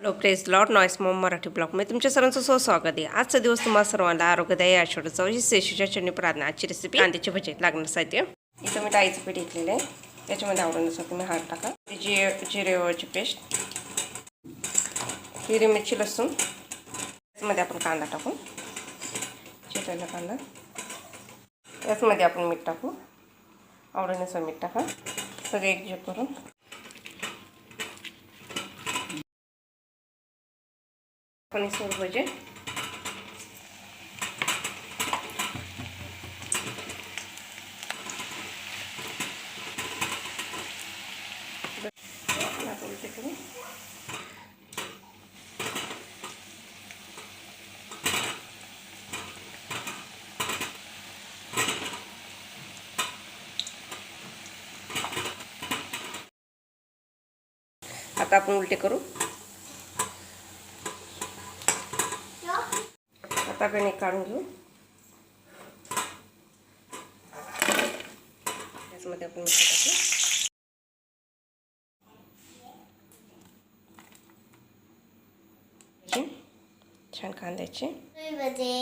hello press lot noise mom Marathi ब्लॉगमध्ये तुमच्या सर्वांचं सो स्वागत आहे आजचा दिवस तुम्हाला सर्वांना आरोग्यदायी आठवड्याचा ही सेशूच्या चटणी प्रार्थना आजची रेसिपी कांद्याची भजी लागणार साहित्य इथं मी डाळीचं पीठ घेतलेलं आहे त्याच्यामध्ये आवडण्यासाठी तुम्ही हळद टाका जिरे जिरेवरची पेस्ट हिरी मिरची लसूण त्याच्यामध्ये आपण कांदा टाकू चिरलेला कांदा त्याचमध्ये आपण मीठ टाकू आवडण्याचं मीठ टाका सगळे एकजीव करून आपण सोड भजे आता आपण उलटे करू आता आपण एक काढून घेऊ त्याच्यामध्ये आपण मिरची टाकू मिरची, छान कांद्याची बजे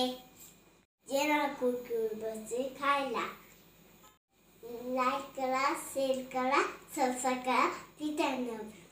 जेरा कुरकुर बसे खायला लाईक करा शेअर करा सबस्क्राईब करा तिथे बाय